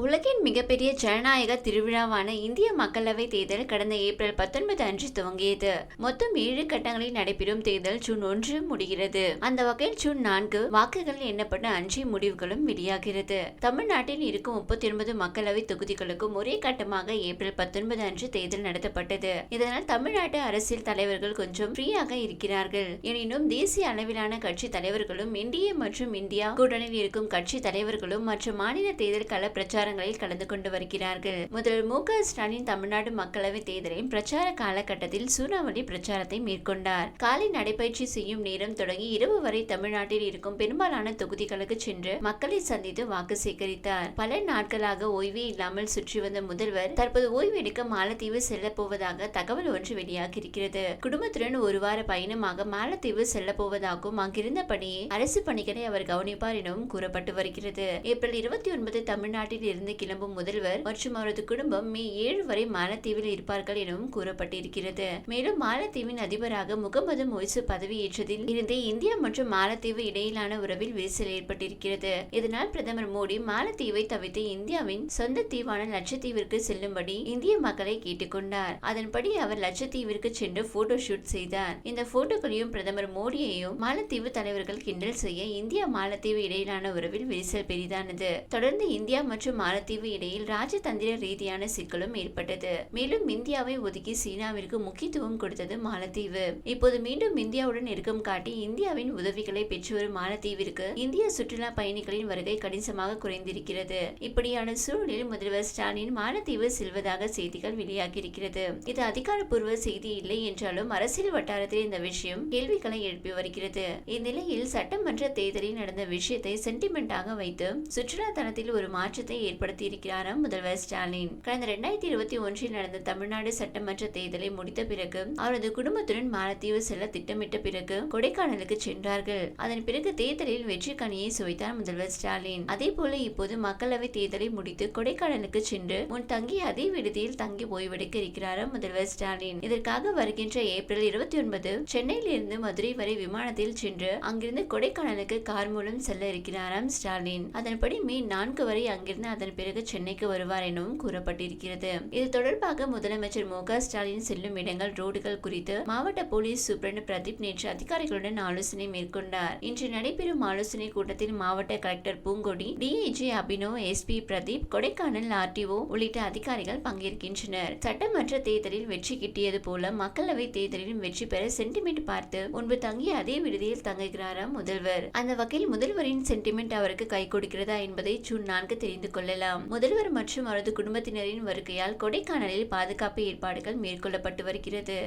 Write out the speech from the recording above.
உலகின் மிகப்பெரிய ஜனநாயக திருவிழாவான இந்திய மக்களவை தேர்தல் கடந்த ஏப்ரல் பத்தொன்பது அன்று துவங்கியது. மொத்தம் ஏழு கட்டங்களில் நடைபெறும் தேர்தல் ஜூன் ஒன்று முடிகிறது. அந்த வகையில் ஜூன் நான்கு வாக்குகள் எண்ணப்பட்ட அஞ்சு முடிவுகளும் வெளியாகிறது. தமிழ்நாட்டில் இருக்கும் முப்பத்தி ஒன்பது மக்களவை தொகுதிகளுக்கும் ஒரே கட்டமாக ஏப்ரல் பத்தொன்பது அன்று தேர்தல் நடத்தப்பட்டது. இதனால் தமிழ்நாட்டு அரசியல் தலைவர்கள் கொஞ்சம் ஃப்ரீயாக இருக்கிறார்கள். எனினும் தேசிய அளவிலான கட்சி தலைவர்களும் என்டிஏ மற்றும் இந்தியா கூட்டணியில் இருக்கும் கட்சி தலைவர்களும் மற்றும் மாநில தேர்தல் கள பிரச்சாரங்களில் கலந்து கொண்டு வருகிறார்கள். முதல்வர் மு ஸ்டாலின் தமிழ்நாடு மக்களவை தேர்தலின் பிரச்சார காலகட்டத்தில் சூறாவளி பிரச்சாரத்தை மேற்கொண்டார். காலை நடைபயிற்சி செய்யும் நேரம் தொடங்கி இரவு வரை தமிழ்நாட்டில் இருக்கும் பெரும்பாலான தொகுதிகளுக்கு சென்று மக்களை சந்தித்து வாக்கு சேகரித்தார். பல நாட்களாக ஓய்வே இல்லாமல் சுற்றி வந்த முதல்வர் தற்போது ஓய்வு எடுக்க மாலத்தீவு செல்ல போவதாக தகவல் ஒன்று வெளியாகி இருக்கிறது குடும்பத்துடன் ஒரு வார பயணமாக மாலத்தீவு செல்ல போவதாகவும் அங்கிருந்தபடியே அரசு பணிகளை அவர் கவனிப்பார் எனவும் கூறப்பட்டு வருகிறது. ஏப்ரல் இருபத்தி ஒன்பது தமிழ்நாட்டில் இருந்து கிளம்பும் முதல்வர் மற்றும் அவரது குடும்பம் மே ஏழு வரை மாலத்தீவில் இருப்பார்கள் எனவும் கூறப்பட்டிருக்கிறது. மேலும் மாலத்தீவின் அதிபராக முகமது மொய்சு பதவியேற்றதில் இருந்தே இந்தியா மற்றும் மாலத்தீவு இடையிலான உறவில் விரிசல் ஏற்பட்டிருக்கிறது. இதனால் பிரதமர் மோடி மாலத்தீவை தவிர்த்து இந்தியாவின் சொந்த தீவான லட்சத்தீவிற்கு செல்லும்படி இந்திய மக்களை கேட்டுக்கொண்டார். அதன்படி அவர் லட்சத்தீவிற்கு சென்று போட்டோ ஷூட் செய்தார். இந்த போட்டோக்களையும் பிரதமர் மோடியையும் மாலத்தீவு தலைவர்கள் கிண்டல் செய்ய இந்தியா மாலத்தீவு இடையிலான உறவில் விரிசல் பெரிதானது. தொடர்ந்து இந்தியா மற்றும் மாலத்தீவு இடையில் ராஜதந்திர ரீதியான சிக்கலும் ஏற்பட்டது. மேலும் இந்தியாவை ஒதுக்கி சீனாவிற்கு முக்கியத்துவம் கொடுத்தது மாலத்தீவு. இப்போது மீண்டும் இந்தியாவுடன் நெருக்கம் காட்டி இந்தியாவின் உதவிகளை பெற்று வரும் மாலத்தீவிற்கு இந்திய சுற்றுலா பயணிகளின் வருகை கணிசமாக குறைந்திருக்கிறது. இப்படியான சூழலில் முதல்வர் ஸ்டாலின் மாலத்தீவு செல்வதாக செய்திகள் வெளியாகியிருக்கிறது. இது அதிகாரப்பூர்வ செய்தி இல்லை என்றாலும் அரசியல் வட்டாரத்தில் இந்த விஷயம் கேள்விகளை எழுப்பி வருகிறது. இந்நிலையில் சட்டமன்ற தேர்தலில் நடந்த விஷயத்தை சென்டிமெண்டாக வைத்து சுற்றுலா தளத்தில் ஒரு மாற்றத்தை ஏற்படுத்தி இருக்கிறாராம் முதல்வர் ஸ்டாலின். கடந்த இரண்டாயிரத்தி இருபத்தி ஒன்றில் நடந்த தமிழ்நாடு சட்டமன்ற தேர்தலை முடித்த பிறகு அவரது குடும்பத்துடன் மாலத்தீவு செல்ல திட்டமிட்ட பிறகு கொடைக்கானலுக்கு சென்றார்கள். அதன் பிறகு தேர்தலில் வெற்றி கனியை சுவைத்தார் முதல்வர் ஸ்டாலின். அதே போல இப்போது மக்களவை தேர்தலை முடித்து கொடைக்கானலுக்கு சென்று முன் தங்கிய அதே விடுதியில் தங்கி ஓய்வெடுக்க இருக்கிறாராம் முதல்வர் ஸ்டாலின். இதற்காக வருகின்ற ஏப்ரல் இருபத்தி ஒன்பது சென்னையில் இருந்து மதுரை வரை விமானத்தில் சென்று அங்கிருந்து கொடைக்கானலுக்கு கார் மூலம் செல்ல இருக்கிறாராம் ஸ்டாலின். அதன்படி மே நான்கு வரை அங்கிருந்து அதன் பிறகு சென்னைக்கு வருவார் எனவும் கூறப்பட்டிருக்கிறது. இது தொடர்பாக முதலமைச்சர் மு ஸ்டாலின் செல்லும் இடங்கள் ரோடுகள் குறித்து மாவட்ட போலீஸ் சூப்பரண்ட் பிரதீப் நேற்று அதிகாரிகளுடன் ஆலோசனை மேற்கொண்டார். இன்று நடைபெறும் ஆலோசனை கூட்டத்தில் மாவட்ட collector Poongodi DIG Abino SP Pradeep Kodaikanal RDO உள்ளிட்ட அதிகாரிகள் பங்கேற்கின்றனர். சட்டமன்ற தேர்தலில் வெற்றி கிட்டியது போல மக்களவை தேர்தலிலும் வெற்றி பெற சென்டிமெண்ட் பார்த்து முன்பு தங்கிய அதே விடுதியில் தங்குகிறாராம் முதல்வர். அந்த வகையில் முதல்வரின் சென்டிமெண்ட் அவருக்கு கை கொடுக்கிறதா என்பதை ஜூன் நான்கு தெரிந்து கொள்ள கொள்ளலாம். முதல்வர் மற்றும் அவரது குடும்பத்தினரின் வருகையால் கொடைக்கானலில் பாதுகாப்பு ஏற்பாடுகள் மேற்கொள்ளப்பட்டு வருகிறது.